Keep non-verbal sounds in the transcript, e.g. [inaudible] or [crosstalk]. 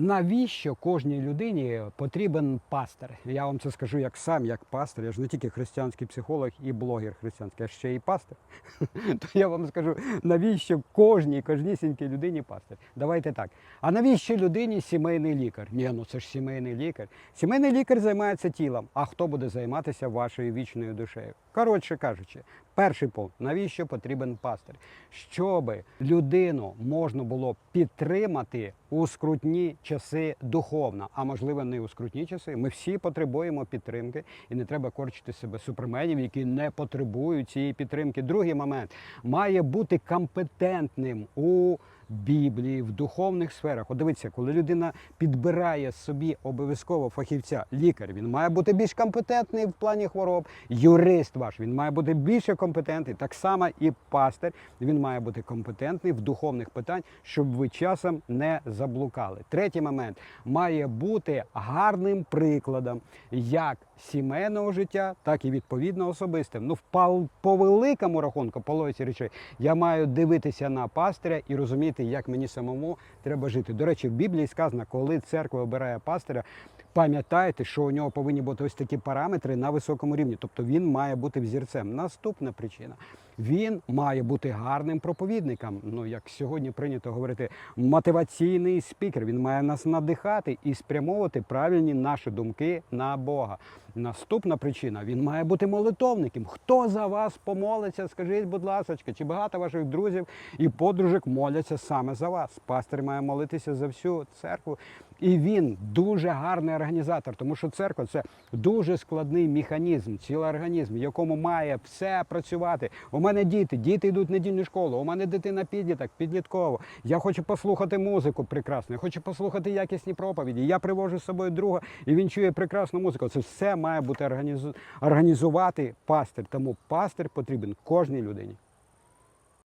Навіщо кожній людині потрібен пастир? Я вам це скажу як сам, як пастир. Я ж не тільки християнський психолог і блогер християнський, а ще і пастир. [laughs] То я вам скажу, навіщо кожній, кожнісінькій людині пастир? Давайте так. А навіщо людині сімейний лікар? Ні, ну це ж сімейний лікар. Сімейний лікар займається тілом. А хто буде займатися вашою вічною душею? Коротше кажучи, перший пункт, навіщо потрібен пастир? Щоб людину можна було підтримати у скрутні часи духовно, а можливо не у скрутні часи. Ми всі потребуємо підтримки, і не треба корчити себе суперменів, які не потребують цієї підтримки. Другий момент має бути компетентним у Біблії, в духовних сферах. От дивіться, коли людина підбирає собі обов'язково фахівця, лікар, він має бути більш компетентний в плані хвороб, юрист ваш, він має бути більше компетентний. Так само і пастир, він має бути компетентний в духовних питань, щоб ви часом не заблукали. Третій момент має бути гарним прикладом як сімейного життя, так і відповідно особистим. Ну, по великому рахунку, по логіці речей, я маю дивитися на пастиря і розуміти, як мені самому треба жити. До речі, в Біблії сказано, коли церква обирає пастиря, пам'ятайте, що у нього повинні бути ось такі параметри на високому рівні. Тобто він має бути взірцем. Наступна причина. Він має бути гарним проповідником. Ну, як сьогодні прийнято говорити, мотиваційний спікер. Він має нас надихати і спрямовувати правильні наші думки на Бога. Наступна причина він має бути молитовником. Хто за вас помолиться? Скажіть, будь ласка, чи багато ваших друзів і подружок моляться саме за вас? Пастир має молитися за всю церкву. І він дуже гарний організатор, тому що церква це дуже складний механізм, цілий організм, в якому має все працювати. У мене діти, діти йдуть в недільну школу. У мене дитина підліток, підлітково. Я хочу послухати музику прекрасну, я хочу послухати якісні проповіді. Я привожу з собою друга, і він чує прекрасну музику. Це все має бути організу... організувати пастир. Тому пастир потрібен кожній людині.